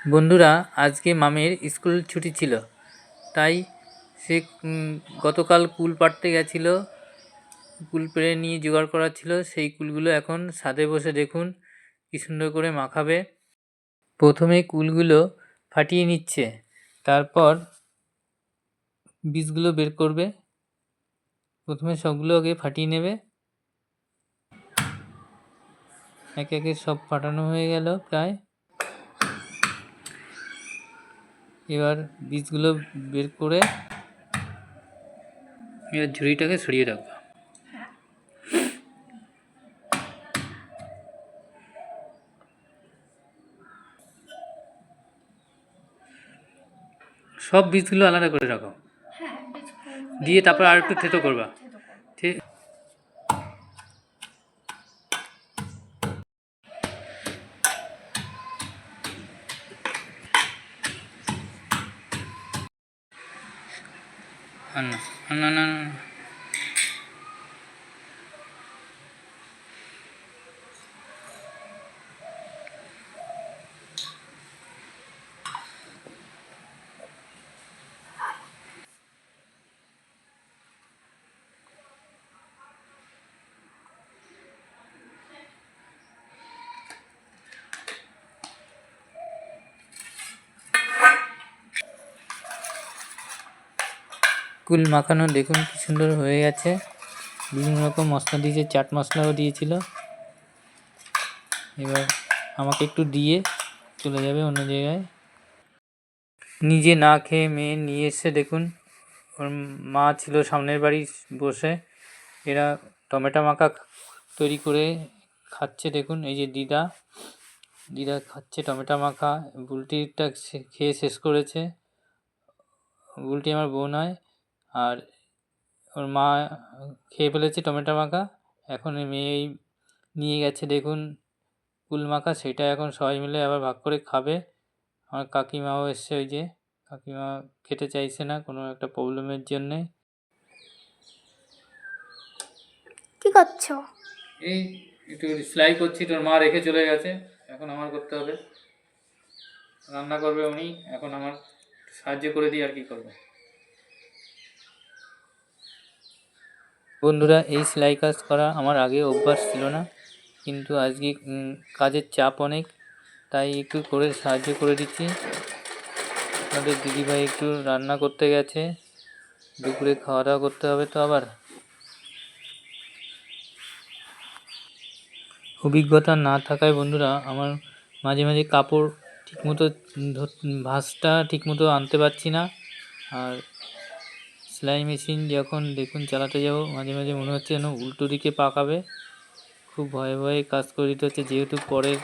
বন্ধুরা, আজকে মামের স্কুল ছুটি ছিল, তাই সে গতকাল কুল পাড়তে গেছিল, কুল পেড়ে নিয়ে জোগাড় করা ছিল, সেই কুলগুলো এখন ছাদে বসে দেখুন, কি সুন্দর করে মাখাবে। প্রথমে কুলগুলো ফাটিয়ে নিচ্ছে, তারপর বীজগুলো বের করবে, প্রথমে সবগুলো আগে ফাটিয়ে নেবে। একে একে সব ফাটানো হয়ে গেল প্রায়। এবার বীজগুলো বের করে এবার ঝুড়িটাকে সরিয়ে রাখব। সব বীজগুলো আলাদা করে রাখো। হ্যাঁ দিয়ে তারপর আর একটু থেতো করবা। থেতো করব। ঠিক আনা আনা না কুল মাখানো, দেখুন কি সুন্দর হয়ে গেছে। বিভিন্ন রকম মশলা দিয়েছে, চাট মশলাও দিয়েছিল। এবার আমাকে একটু দিয়ে চলে যাবে অন্য জায়গায়। নিজে না খেয়ে মেয়ে নিয়ে এসে দেখুন। ওর মা ছিল সামনের বাড়ি বসে। এরা টমেটো মাখা তৈরি করে খাচ্ছে, দেখুন। এই যে দিদা দিদা খাচ্ছে টমেটো মাখা। বুলটিটা খেয়ে শেষ করেছে। বুলটি আমার বোন হয় আর ওর মা খেয়ে ফেলেছে টমেটো মাখা। এখন এই মেয়েই নিয়ে গেছে দেখুন কুল মাখা সেটা এখন সবাই মিলে আবার ভাগ করে খাবে। আমার কাকিমাও এসছে ওই যে কাকিমা খেতে চাইছে না কোনো একটা প্রবলেমের জন্যে। কি করছ? এই একটু সেলাই করছি তোর মা রেখে চলে গেছে এখন আমার করতে হবে। রান্না করবে উনি এখন আমার সাহায্য করে দিই আর কি করবে। বন্ধুরা, এই সেলাই কাজ করা আমার আগে অভ্যাস ছিল না, কিন্তু আজকে কাজের চাপ অনেক, তাই একটু করে সাহায্য করে দিচ্ছি। আমাদের দিদিভাই একটু রান্না করতে গেছে, দুপুরে খাওয়া দাওয়া করতে হবে তো আবার। অভিজ্ঞতা না থাকায় বন্ধুরা, আমার মাঝে মাঝে কাপড় ঠিকমতো ভাঁজটা ঠিকমতো আনতে পারছি না, আর সেলাই মেশিন যখন দেখুন চালাতে যাব, মাঝে মাঝে মনে হচ্ছে যেন উল্টো দিকে পাকাবে। খুব ভয়ে ভয়ে কাজ করে দিতে হচ্ছে যেহেতু পরের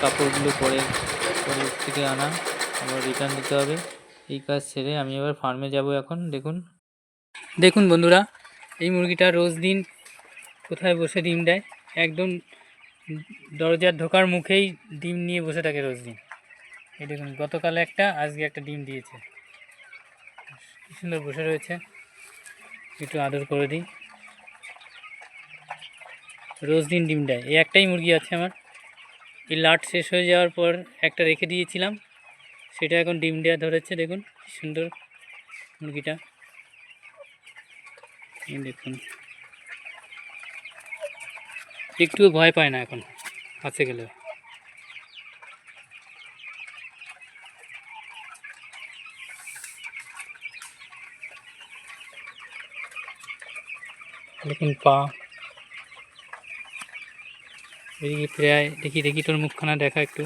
কাপড়গুলো পরে পরের থেকে আনা, আবার রিটার্ন দিতে হবে। এই কাজ ছেড়ে আমি এবার ফার্মে যাব এখন, দেখুন। দেখুন বন্ধুরা, এই মুরগিটা রোজ দিন কোথায় বসে ডিম দেয়? একদম দরজার ঢোকার মুখেই ডিম নিয়ে বসে থাকে রোজ দিন। এই দেখুন, গতকাল একটা, আজকে একটা ডিম দিয়েছে। কি সুন্দর বসে রয়েছে। একটু আদর করে দিই। রোজ দিন ডিম দেয় এই একটাই মুরগি আছে আমার। এই লাট শেষ হয়ে যাওয়ার পর একটা রেখে দিয়েছিলাম। সেটা এখন ডিম দেওয়া ধরেছে, দেখুন কি সুন্দর মুরগিটা। দেখুন। একটুও ভয় পায় না এখন, কাছে গেলে দেখুন পা। এদিকে প্রায় দেখি দেখি তোর মুখখানা দেখা একটু।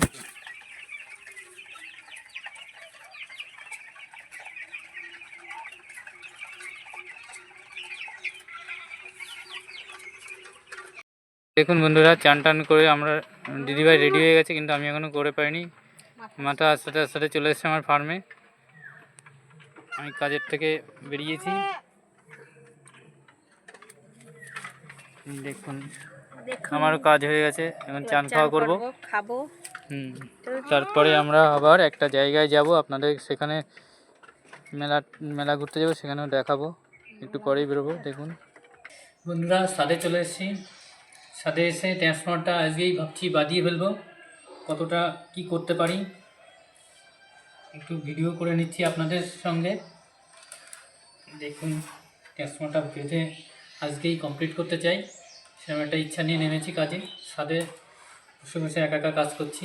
দেখুন বন্ধুরা, চান টান করে আমরা দিদিভাই রেডি হয়ে গেছে, কিন্তু আমি এখনও করে পাইনি। মাথা আস্তে আস্তে চলে এসেছে আমার ফার্মে। আমি কাজের থেকে বেরিয়েছি। দেখুন আমারও কাজ হয়ে গেছে এখন চান খাওয়া করব। খাব। হুম তারপরে আমরা আবার একটা জায়গায় যাব আপনাদের সেখানে মেলা মেলা ঘুরতে যাব সেখানেও দেখাবো একটু পরেই বেরোবো দেখুন। বন্ধুরা সাদে চলে এসেছি। সাদে এসে ট্রান্সফর্মারটা আজকেই ভাবছি বাদিয়ে ফেলব কতটা কি করতে পারি। একটু ভিডিও করে নিচ্ছি আপনাদের সঙ্গে। দেখুন ট্রান্সফর্মারটা বেঁধে আজকেই কমপ্লিট করতে চাই। সেরকম একটা ইচ্ছা নিয়ে নেমেছি কাজে সাথে বসে বসে একা একা কাজ করছি।